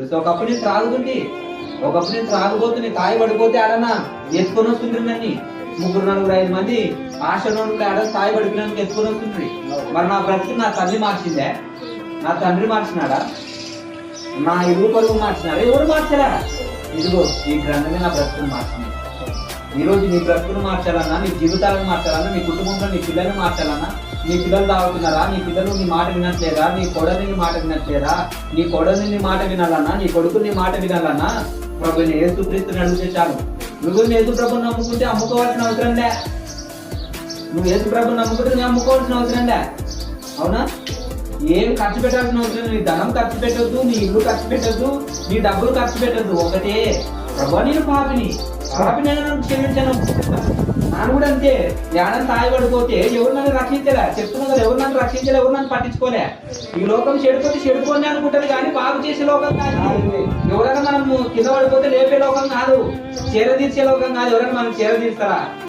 ఒకప్పుడు నేను త్రాగుతుంటే. ఒకప్పుడు నేను త్రాగుబోతుంది తాయి పడిపోతే ఆడనా ఎత్తుకొని వస్తుండ్రి నన్ను. ముగ్గురు నలుగురు ఐదు మంది ఆశ్రమంలో ఆడ తాయి పడిపోయినందుకు ఎత్తుకొని వస్తుండ్రి. మరి నా బ్రతికి నా తల్లి మార్చిందే? నా తండ్రి మార్చినాడా? నా ఇరుగు పరుగు మార్చినాడా? ఎవరు మార్చారా? ఇదిగో ఈ గ్రంథమే నా బ్రతుకును మార్చింది. ఈరోజు నీ బ్రతుకును మార్చాలన్నా నీ జీవితాలను మార్చాలన్నా నీ కుటుంబంలో నీ పిల్లల్ని మార్చాలన్నా నీ పిల్లలు తాగుతున్నారా? నీ పిల్లలు నీ మాట వినట్లేదా? నీ కొడని నీ మాట వినట్లేదా? నీ కొడని నీ మాట వినాలన్నా నీ కొడుకు నీ మాట వినాలన్నా ప్రభు యేసు క్రీస్తుని అడిగితే చాలు నువ్వు యేసు ప్రభు నమ్ముకుంటే అమ్ముకోవాల్సిన అవసరం లే. నువ్వు ఏదు ప్రభు నమ్ముకుంటే నువ్వు అమ్ముకోవాల్సిన అవసరం లే. అవునా? ఏం ఖర్చు పెట్టాల్సిన అవసరం నీ ధనం ఖర్చు పెట్టద్దు నీ ఇల్లు ఖర్చు పెట్టొద్దు నీ డబ్బులు ఖర్చు పెట్టద్దు. ఒకటే. ప్రభు నేను పాపిని. పాపిని క్షమించను. నాన్న కూడా అంతే జ్ఞానం సాయపడిపోతే ఎవరు నన్ను రక్షించలే? చెప్తున్నా కదా ఎవరు నన్ను రక్షించలే ఎవరు నన్ను పట్టించుకోలే? ఈ లోకం చెడిపోతే చెడిపోండి అనుకుంటది కానీ బాగు చేసే లోకం కాదు. ఎవరైనా మనం కింద పడిపోతే లేపే లోకం కాదు చీర తీర్చే లోకం కాదు. ఎవరైనా మనం చేరదీస్తారా